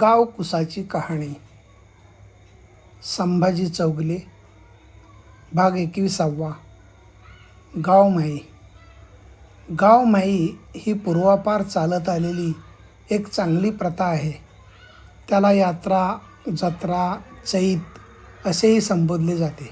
गाव कुसाची कहाणी. संभाजी चौगले. भाग एकविसावा. गाव माई. गाव माई ही पूर्वापार चालत आलेली एक चांगली प्रथा आहे. त्याला यात्रा जत्रा चैत असेही संबोधले जाते.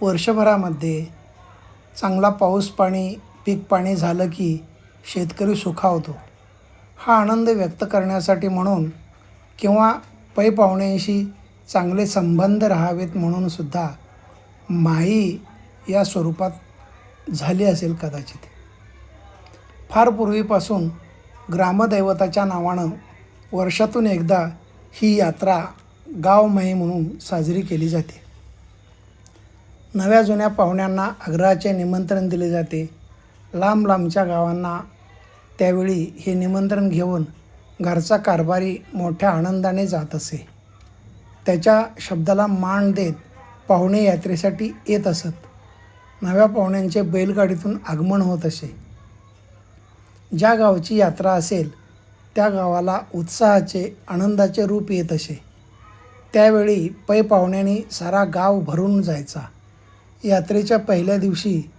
वर्षभरामध्ये चांगला पाऊस पाणी पीक पाणी झालं की शेतकरी सुखावतो हा आनंद व्यक्त करण्यासाठी म्हणून किंवा पै पाहुण्यांशी चांगले संबंध राहावेत म्हणूनसुद्धा माई या स्वरूपात झाली असेल कदाचित. फार पूर्वीपासून ग्रामदैवताच्या नावानं वर्षातून एकदा ही यात्रा गाव माई म्हणून साजरी केली जाते. नव्या जुन्या पाहुण्यांना आग्रहाचे निमंत्रण दिले जाते. लांब लांबच्या गावांना त्यावेळी हे निमंत्रण घेऊन घरचा कारभारी मोठ्या आनंदाने जात असे. त्याच्या शब्दाला मान देत पाहुणे यात्रेसाठी येत असत. नव्या पाहुण्यांचे बैलगाडीतून आगमन होत असे. ज्या गावची यात्रा असेल त्या गावाला उत्साहाचे आनंदाचे रूप येत असे. त्यावेळी पै पाहुण्यांनी सारा गाव भरून जायचा. यात्रेच्या पहिल्या दिवशी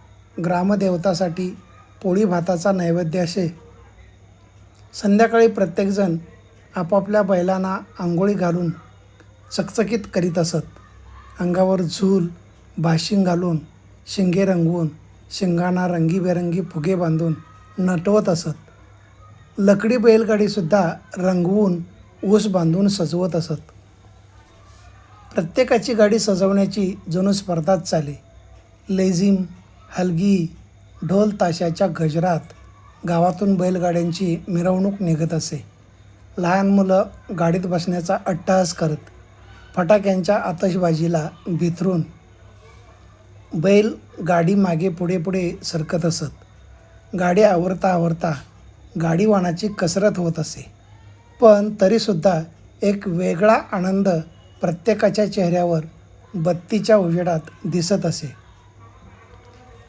ग्रामदेवतासाठी पोळी भाताचा नैवेद्य असे. संध्याकाळी प्रत्येकजण आपापल्या बैलांना आंघोळी घालून चकचकीत करीत असत. अंगावर झूल भाशिंग घालून शिंगे रंगवून शिंगांना रंगीबेरंगी फुगे बांधून नटवत असत. लकडी बैलगाडीसुद्धा रंगवून ऊस बांधून सजवत असत. प्रत्येकाची गाडी सजवण्याची जणू स्पर्धाच चाली. लेझिम हलगी ढोल ताशाच्या गजरात गावातून बैलगाड्यांची मिरवणूक निघत असे. लहान मुलं गाडीत बसण्याचा अट्टहास करत फटाक्यांच्या आतषबाजीला बिथरून बैल गाडी मागे पुढे पुढे सरकत असत. गाडी आवरता आवरता गाडीवानाची कसरत होत असे. पण तरीसुद्धा एक वेगळा आनंद प्रत्येकाच्या चेहऱ्यावर बत्तीच्या उजेडात दिसत असे.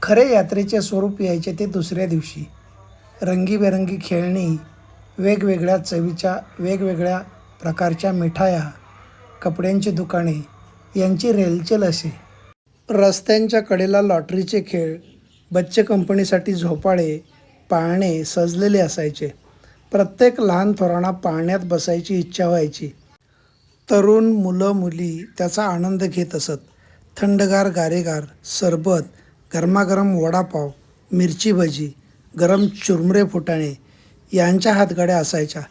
खरे यात्रेचे स्वरूप यायचे ते दुसऱ्या दिवशी. रंगीबेरंगी खेळणी वेगवेगळ्या चवीच्या वेगवेगळ्या प्रकारच्या मिठाया कपड्यांची दुकाने यांची रेलचेल असे. रस्त्यांच्या कडेला लॉटरीचे खेळ बच्चे कंपनीसाठी झोपाळे पाळणे सजलेले असायचे. प्रत्येक लहान थोरांना पाळण्यात बसायची इच्छा व्हायची. तरुण मुलं मुली त्याचा आनंद घेत असत. थंडगार गारेगार सरबत गरमागरम वडापाव मिरची भजी गरम चुरमुरे फुटाणे यांच्या हातगाड्या असायच्या.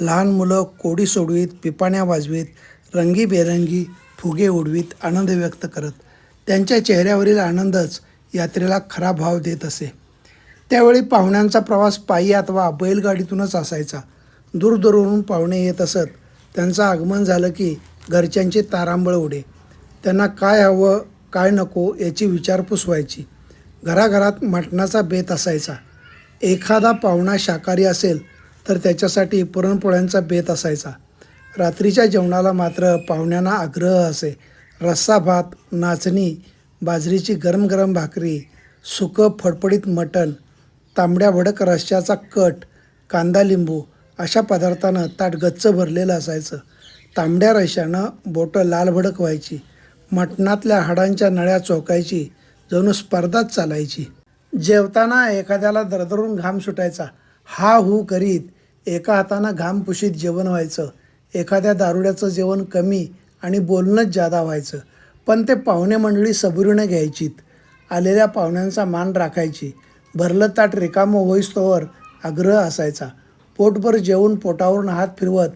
लहान मुलं कोडी सोडवीत पिपाण्या वाजवीत रंगीबेरंगी फुगे उडवीत आनंद व्यक्त करत. त्यांच्या चेहऱ्यावरील आनंदच यात्रेला खरा भाव देत असे. त्यावेळी पाहुण्यांचा प्रवास पायी अथवा बैलगाडीतूनच असायचा. दूरदूरवरून पाहुणे येत असत. त्यांचं आगमन झालं की घरच्यांची तारांबळ उडे. त्यांना काय हवं काय नको याची विचारपूस व्हायची. घराघरात मटणाचा बेत असायचा. एखादा पाहुणा शाकाहारी असेल तर त्याच्यासाठी पुरणपोळ्यांचा बेत असायचा. रात्रीच्या जेवणाला मात्र पाहुण्यांना आग्रह असे. रस्सा भात नाचणी बाजरीची गरम गरम भाकरी सुकं फडफडीत मटण तांबड्या भडक रश्श्याचा कट कांदा लिंबू अशा पदार्थानं ताट गच्च भरलेलं असायचं. तांबड्या रश्श्यानं बोटं लाल भडक व्हायची. मटणातल्या हाडांच्या नळ्या चोकायची. जणू स्पर्धाच चालायची. जेवताना एखाद्याला दरदरून घाम सुटायचा. हा हू करीत एका हातानं घामपुशीत जेवण व्हायचं. एखाद्या दारुड्याचं जेवण कमी आणि बोलणंच जादा व्हायचं. पण ते पाहुणे मंडळी सबुरीनं घ्यायचीत. आलेल्या पाहुण्यांचा मान राखायची. भरलं ताट रिकामं होईस्तोवर आग्रह असायचा. पोटभर जेवून पोटावरून हात फिरवत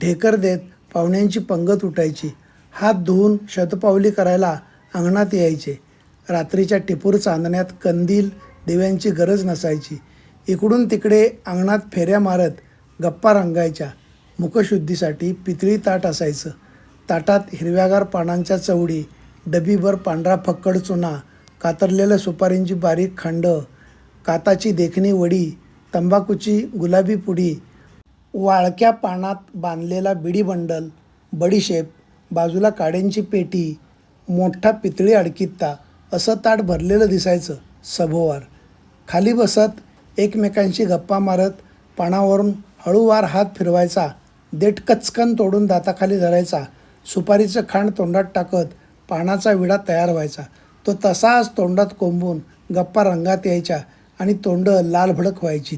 ढेकर देत पाहुण्यांची पंगत उठायची. हात धुवून शतपावली करायला अंगणात यायचे. रात्रीच्या टिपूर चांदण्यात कंदील दिव्यांची गरज नसायची. इकडून तिकडे अंगणात फेऱ्या मारत गप्पा रंगायच्या. मुखशुद्धीसाठी पितळी ताट असायचं. ताटात हिरव्यागार पानांच्या चवडी डबीभर पांढरा फक्कड चुना कातरलेल्या सुपारींची बारीक खंड काताची देखणी वडी तंबाखूची गुलाबी पुडी वाळक्या पानात बांधलेला बिडी बंडल बडीशेप बाजूला काड्यांची पेटी मोठा पितळी अडकित्ता असं ताट भरलेलं दिसायचं सभोवार. खाली बसत एकमेकांशी गप्पा मारत पानावरून हळूवार हात फिरवायचा देठ कचकन तोडून दाताखाली धरायचा सुपारीचं खांड तोंडात टाकत पानाचा विडा तयार व्हायचा. तो तसाच तोंडात कोंबून गप्पा रंगात यायच्या आणि तोंड लालभडक व्हायची.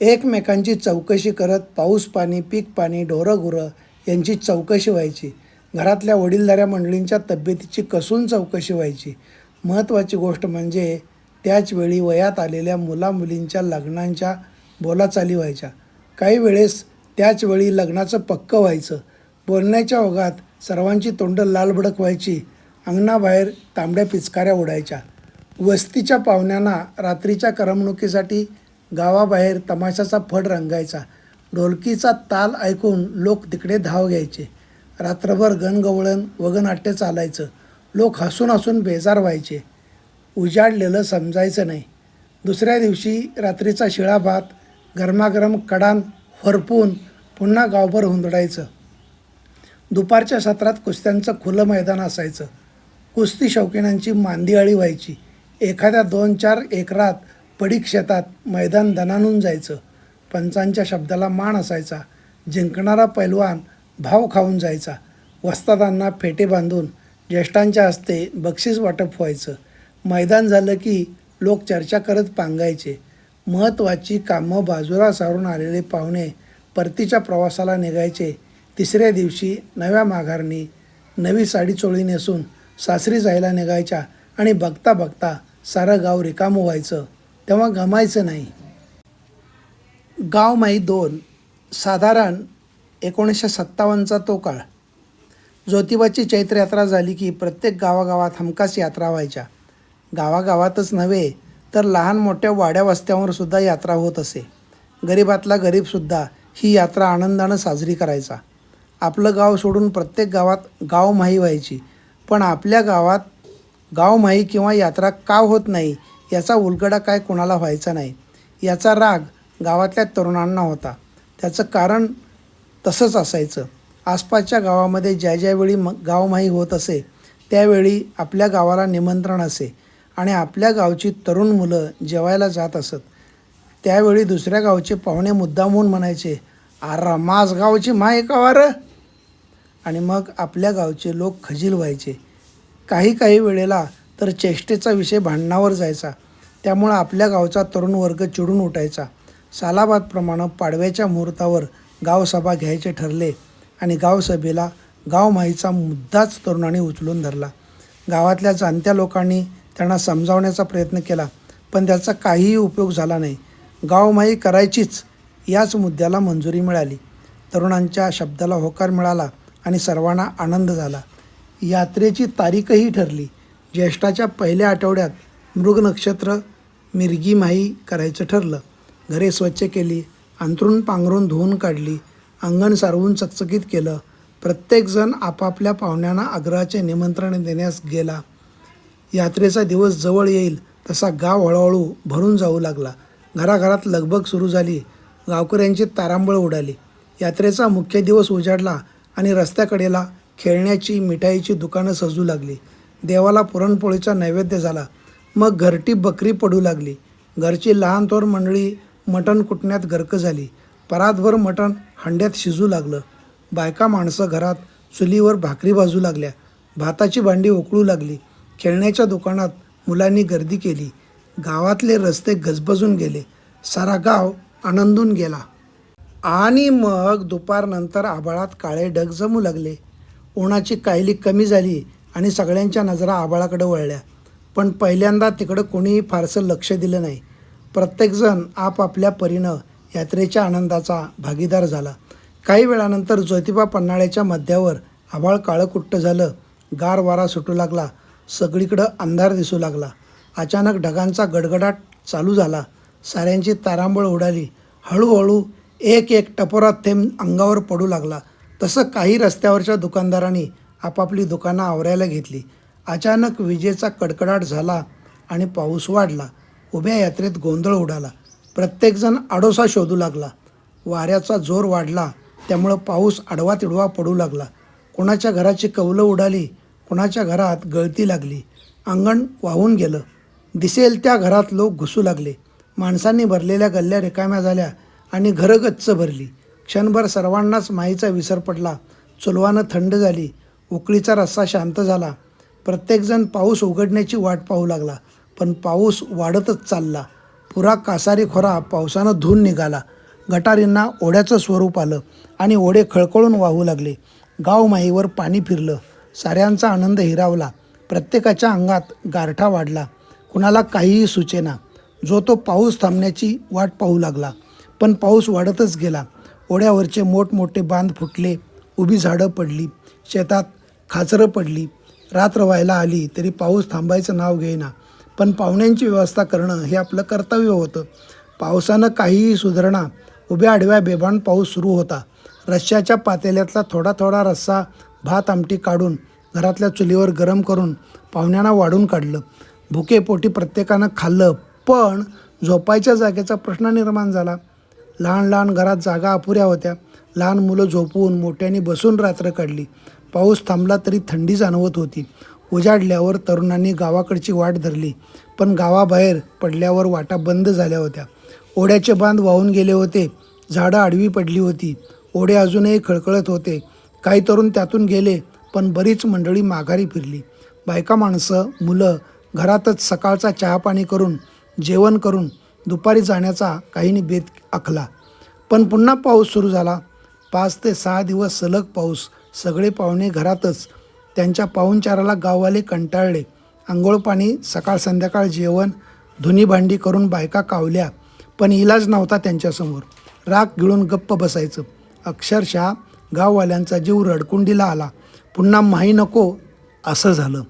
एकमेकांची चौकशी करत पाऊस पाणी पीक पाणी ढोरं गुरं यांची चौकशी व्हायची. घरातल्या वडीलधाऱ्या मंडळींच्या तब्येतीची कसून चौकशी व्हायची. महत्त्वाची गोष्ट म्हणजे त्याचवेळी वयात आलेल्या मुलामुलींच्या लग्नांच्या बोलाचाली व्हायच्या. काही वेळेस त्याचवेळी लग्नाचं पक्क व्हायचं. बोलण्याच्या ओघात सर्वांची तोंड लालभडक व्हायची. अंगणाबाहेर तांबड्या पिचकाऱ्या उडायच्या वस्तीच्या पाहुण्यांना रात्रीच्या करमणुकीसाठी गावाबाहेर तमाशाचा फड रंगायचा. ढोलकीचा ताल ऐकून लोक तिकडे धाव घ्यायचे. रात्रभर गणगवळण वगनाट्य चालायचं. लोक हसून हसून बेजार व्हायचे. उजाडलेलं समजायचं नाही. दुसऱ्या दिवशी रात्रीचा शिळा भात गरमागरम कडान फरपून पुन्हा गावभर हुंदडायचं. दुपारच्या सत्रात कुस्त्यांचं खुलं मैदान असायचं. कुस्ती शौकीनांची मांदियाळी व्हायची. एखाद्या दोन चार एकरात पडीक शेतात मैदान दणानून जायचं. पंचांच्या शब्दाला मान असायचा. जिंकणारा पैलवान भाव खाऊन जायचा. वस्तादांना फेटे बांधून ज्येष्ठांच्या हस्ते बक्षीस वाटप व्हायचं. मैदान झालं की लोक चर्चा करत पांगायचे. महत्त्वाची कामं बाजूला सारून आलेले पाहुणे परतीच्या प्रवासाला निघायचे. तिसऱ्या दिवशी नव्या माघारणी नवी साडी चोळी नेसून सासरी जायला निघायच्या आणि बघता बघता सारं गाव रिकामं व्हायचं. तेव्हा गमायचं नाही. गाव माई दोन साधारण एकोणीसशे सत्तावन्नचा तो काळ. ज्योतिबाची चैत्र यात्रा झाली की प्रत्येक गावागावात हमखास यात्रा व्हायच्या. गावागावातच नव्हे तर लहान मोठ्या वाड्या वस्त्यांवर सुद्धा यात्रा होत असे. गरीबातला गरीबसुद्धा ही यात्रा आनंदानं साजरी करायचा. आपलं गाव सोडून प्रत्येक गावात गावमाही व्हायची. पण आपल्या गावात गावमाही किंवा यात्रा का होत नाही याचा उलगडा काय कोणाला व्हायचा नाही याचा राग गावातल्या तरुणांना होता. त्याचं कारण तसंच असायचं. आसपासच्या गावामध्ये ज्या ज्यावेळी म गावमाही होत असे त्यावेळी आपल्या गावाला निमंत्रण असे आणि आपल्या गावची तरुण मुलं जेवायला जात असत. त्यावेळी दुसऱ्या गावचे पाहुणे मुद्दामहून म्हणायचे आरा मास गावची माय का वारं? आणि मग आपल्या गावचे लोक खजील व्हायचे. काही काही वेळेला तर चेष्टेचा विषय भांडणावर जायचा. त्यामुळं आपल्या गावचा तरुण वर्ग चिडून उठायचा. सालाबादप्रमाणे पाडव्याच्या मुहूर्तावर गावसभा घ्यायचे ठरले आणि गावसभेला गावमाईचा मुद्दाच तरुणांनी उचलून धरला. गावातल्या जाणत्या लोकांनी त्यांना समजावण्याचा प्रयत्न केला पण त्याचा काहीही उपयोग झाला नाही. गावमाही करायचीच याच मुद्द्याला मंजुरी मिळाली. तरुणांच्या शब्दाला होकार मिळाला आणि सर्वांना आनंद झाला. यात्रेची तारीखही ठरली. ज्येष्ठाच्या पहिल्या आठवड्यात मृग नक्षत्र मिरगी माही करायचं ठरलं. घरे स्वच्छ केली अंथरूण पांघरून धुवून काढली अंगण सारवून चकचकीत केलं. प्रत्येकजण आपापल्या पाहुण्यांना आग्रहाचे निमंत्रण देण्यास गेला. यात्रेचा दिवस जवळ येईल तसा गाव हळूहळू भरून जाऊ लागला. घराघरात लगबग सुरू झाली. गावकऱ्यांची तारांबळ उडाली. यात्रेचा मुख्य दिवस उजाडला आणि रस्त्याकडेला खेळण्याची मिठाईची दुकानं सजू लागली. देवाला पुरणपोळीचा नैवेद्य झाला. मग घरटी बकरी पडू लागली. घरची लहान थोर मंडळी मटण कुटण्यात गर्क झाली. परातभर मटण हंड्यात शिजू लागलं. बायका माणसं घरात चुलीवर भाकरी भाजू लागल्या. भाताची भांडी उकळू लागली. खेळण्याच्या दुकानात मुलांनी गर्दी केली. गावातले रस्ते गजबजून गेले. सारा गाव आनंदून गेला. आणि मग दुपारनंतर आभाळात काळे ढग जमू लागले. उन्हाची कायली कमी झाली आणि सगळ्यांच्या नजरा आबाळाकडे वळल्या. पण पहिल्यांदा तिकडं कोणीही फारसं लक्ष दिलं नाही. प्रत्येकजण आपापल्या परीनं यात्रेच्या आनंदाचा भागीदार झाला. काही वेळानंतर ज्योतिबा पन्हाळ्याच्या मध्यावर आभाळ काळं झालं. गार वारा सुटू लागला. सगळीकडं अंधार दिसू लागला. अचानक ढगांचा गडगडाट चालू झाला. साऱ्यांची तारांबळ उडाली. हळूहळू एक एक टपोरा थेंब अंगावर पडू लागला. तसं काही रस्त्यावरच्या दुकानदारांनी आपापली दुकानं आवरायला घेतली. अचानक विजेचा कडकडाट झाला आणि पाऊस वाढला. उभ्या यात्रेत गोंधळ उडाला. प्रत्येकजण आडोसा शोधू लागला. वाऱ्याचा जोर वाढला. त्यामुळं पाऊस आडवा तिडवा पडू लागला. कोणाच्या घराची कौलं उडाली कोणाच्या घरात गळती लागली. अंगण वाहून गेलं. दिसेल त्या घरात लोक घुसू लागले. माणसांनी भरलेल्या गल्ल्या रिकाम्या झाल्या आणि घरं गच्च भरली. क्षणभर सर्वांनाच माईचा विसर पडला. चुलवानं थंड झाली. उकळीचा रस्सा शांत झाला. प्रत्येकजण पाऊस उघडण्याची वाट पाहू लागला. पण पाऊस वाढतच चालला. पुरा कासारी खोरा पावसानं धुऊन निघाला. गटारींना ओढ्याचं स्वरूप आलं आणि ओढे खळखळून वाहू लागले. गाव पाणी फिरलं. साऱ्यांचा आनंद हिरावला. प्रत्येकाच्या अंगात गारठा वाढला. कुणाला काहीही सुचेना. जो तो पाऊस थांबण्याची वाट पाहू लागला. पण पाऊस वाढतच गेला. ओढ्यावरचे मोठमोठे बांध फुटले. उभी झाडं पडली. शेतात खाचरं पडली. रात्र व्हायला आली तरी पाऊस थांबायचं नाव घेईना. पण पाहुण्यांची व्यवस्था करणं हे आपलं कर्तव्य होतं. पावसानं काहीही सुधारणा उभ्या आडव्या बेभान पाऊस सुरू होता. रश्श्याच्या पातेल्यातला थोडा थोडा रस्सा भात आमटी काढून घरातल्या चुलीवर गरम करून पाहुण्यांना वाढून काढलं. भुकेपोटी प्रत्येकानं खाल्लं पण झोपायच्या जागेचा प्रश्न निर्माण झाला. लहान लहान घरात जागा अपुऱ्या होत्या. लहान मुलं झोपून मोठ्याने बसून रात्र काढली. पाऊस थांबला तरी थंडी जाणवत होती. उजाडल्यावर तरुणांनी गावाकडची वाट धरली पण गावाबाहेर पडल्यावर वाटा बंद झाल्या होत्या. ओढ्याचे बांध वाहून गेले होते झाडं आडवी पडली होती. ओढे अजूनही खळखळत होते. काही तरुण त्यातून गेले पण बरीच मंडळी माघारी फिरली. बायका माणसं मुलं घरातच सकाळचा चहापाणी करून जेवण करून दुपारी जाण्याचा काहींनी बेत आखला. पण पुन्हा पाऊस सुरू झाला. पाच ते सहा दिवस सलग पाऊस. सगळे पाहुणे घरातच त्यांच्या पाहुणचाराला गाववाले कंटाळले. आंघोळ पाणी सकाळ संध्याकाळ जेवण धुनी भांडी करून बायका कावल्या. पण इलाज नव्हता त्यांच्यासमोर. राग गिळून गप्प बसायचं. अक्षरशः गाववाल्यांचा जीव रडकुंडीला आला. पुन्हा माही नको असं झालं.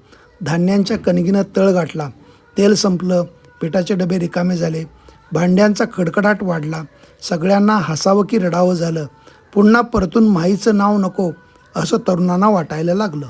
धान्यांच्या कणगीनं तळ गाठला. तेल संपलं. पिठाचे डबे रिकामे झाले. भांड्यांचा खडखडाट वाढला. सगळ्यांना हसावं की रडावं झालं. पुन्हा परतून माईचं नाव नको असं तरुणांना वाटायला लागलं.